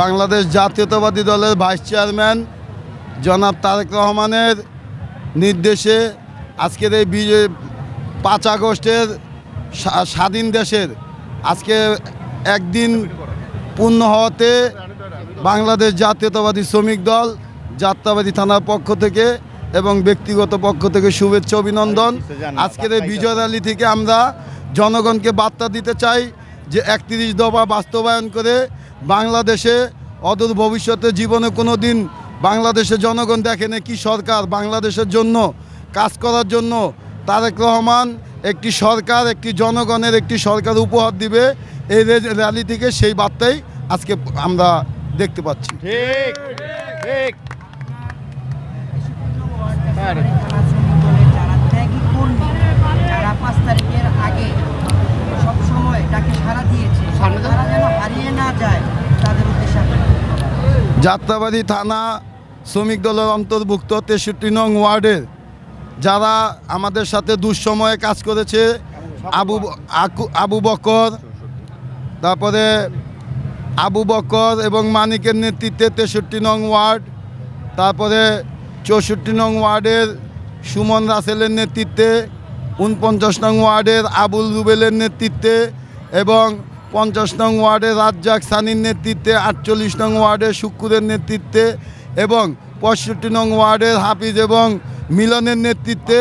বাংলাদেশ জাতীয়তাবাদী দলের vice chairman জনাব তারেক রহমানের নির্দেশে আজকের এই বিজয় পাঁচ আগস্টের স্বাধীন দেশের আজকে একদিন পূর্ণ হওয়াতে বাংলাদেশ জাতীয়তাবাদী শ্রমিক দল যাত্রাবাদী থানার পক্ষ থেকে এবং ব্যক্তিগত পক্ষ থেকে শুভেচ্ছা, অভিনন্দন। আজকের এই বিজয় র্যালি থেকে আমরা জনগণকে বার্তা দিতে চাই যে একত্রিশ দফা বাস্তবায়ন করে বাংলাদেশে অদূর ভবিষ্যতে জীবনে কোনো দিন বাংলাদেশের জনগণ দেখেনি কি সরকার বাংলাদেশের জন্য কাজ করার জন্য। তারেক রহমান একটি সরকার, একটি জনগণের একটি সরকার উপহার দিবে। এই র্যালি থেকে সেই বার্তাই আজকে আমরা দেখতে পাচ্ছি। ঠিক ঠিক। যাত্রাবাড়ি থানা শ্রমিক দলের অন্তর্ভুক্ত তেষট্টি নং ওয়ার্ডের যারা আমাদের সাথে দুঃসময়ে কাজ করেছে, আবু আবু বকর, তারপরে আবু বকর এবং মানিকের নেতৃত্বে তেষট্টি নং ওয়ার্ড, তারপরে চৌষট্টি নং ওয়ার্ডের সুমন রাসেলের নেতৃত্বে উনপঞ্চাশ নং ওয়ার্ডের আবুল রুবেলের নেতৃত্বে এবং পঞ্চাশ নং ওয়ার্ডের রাজ্জাক সানির নেতৃত্বে, আটচল্লিশ নং ওয়ার্ডের শুক্কুরের নেতৃত্বে এবং পঁয়ষট্টি নং ওয়ার্ডের হাফিজ এবং মিলনের নেতৃত্বে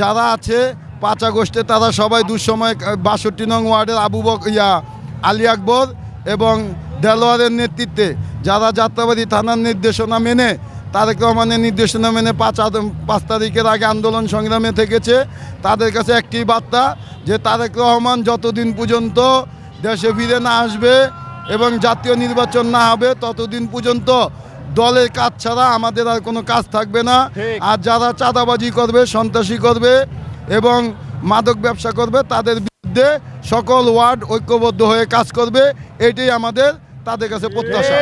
যারা আছে, পাঁচ আগস্টে তারা সবাই দুঃসময় বাষট্টি নং ওয়ার্ডের আবু বক ইয়া, আলী আকবর এবং দেলোয়ারের নেতৃত্বে যারা যাত্রাবাড়ি থানার নির্দেশনা মেনে, তারেক রহমানের নির্দেশনা মেনে পাঁচ পাঁচ তারিখের আগে আন্দোলন সংগ্রামে থেকেছে। তাদের কাছে একটি বার্তা যে, তারেক রহমান যতদিন পর্যন্ত দেশে ফিরে না আসবে এবং জাতীয় নির্বাচন না হবে ততদিন পর্যন্ত দলের কাজ ছাড়া আমাদের আর কোনো কাজ থাকবে না। আর যারা চাঁদাবাজি করবে সন্ত্রাসী করবে এবং মাদক ব্যবসা করবে তাদের বিরুদ্ধে সকল ওয়ার্ড ঐক্যবদ্ধ হয়ে কাজ করবে এটাই আমাদের তাদের কাছে প্রত্যাশা।